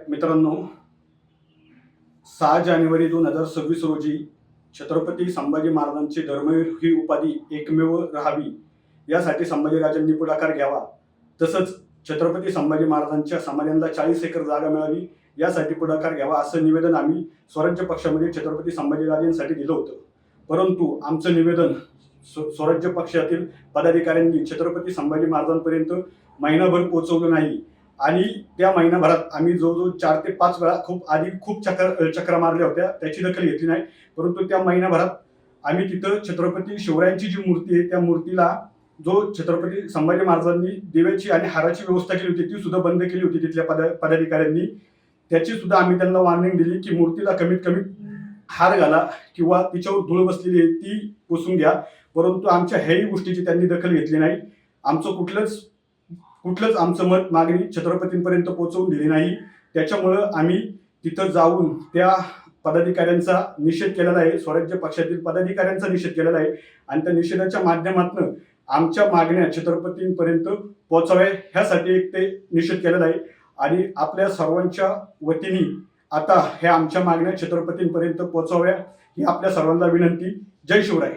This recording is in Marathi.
मित्रांनो सहा जानेवारी दोन हजार सव्वीस रोजी छत्रपती संभाजी महाराजांची धर्मवीर ही उपाधी एकमेव राहावी यासाठी संभाजीराजांनी पुढाकार घ्यावा. तसंच छत्रपती संभाजी महाराजांच्या समाध्यांना चाळीस एकर जागा मिळावी यासाठी पुढाकार घ्यावा असं निवेदन आम्ही स्वराज्य पक्षामध्ये छत्रपती संभाजीराजांसाठी दिलं होतं. परंतु आमचं निवेदन स्व- स्वराज्य पक्षातील पदाधिकाऱ्यांनी छत्रपती संभाजी महाराजांपर्यंत महिनाभर पोहोचवलं नाही. आणि त्या महिनाभरात आम्ही जवळजवळ चार ते पाच वेळा खूप आधी खूप चक्र चक्रा मारल्या होत्या. त्याची दखल घेतली नाही. परंतु त्या महिनाभरात आम्ही तिथं छत्रपती शिवरायांची जी मूर्ती आहे त्या मूर्तीला जो छत्रपती संभाजी महाराजांनी देवाची आणि हाराची व्यवस्था केली होती ती सुद्धा बंद केली होती तिथल्या पदा पदाधिकाऱ्यांनी. त्याची सुद्धा आम्ही त्यांना वॉर्निंग दिली की मूर्तीला कमीत कमी हार घाला किंवा तिच्यावर धूळ बसलेली आहे ती पुसून घ्या. परंतु आमच्या ह्याही गोष्टीची त्यांनी दखल घेतली नाही. आमचं कुठलंच कुठलंच आमचं मत मागणी छत्रपतींपर्यंत पोहोचवून दिली नाही. त्याच्यामुळं आम्ही तिथं जाऊन त्या पदाधिकाऱ्यांचा निषेध केलेला आहे. स्वराज्य पक्षातील पदाधिकाऱ्यांचा निषेध केलेला आहे. आणि त्या निषेधाच्या माध्यमातून आमच्या मागण्या छत्रपतींपर्यंत पोहोचाव्या ह्यासाठी एक ते निषेध केलेला आहे. आणि आपल्या सर्वांच्या वतीने आता ह्या आमच्या मागण्या छत्रपतींपर्यंत पोहोचाव्या ही आपल्या सर्वांना विनंती. जय शिवराय.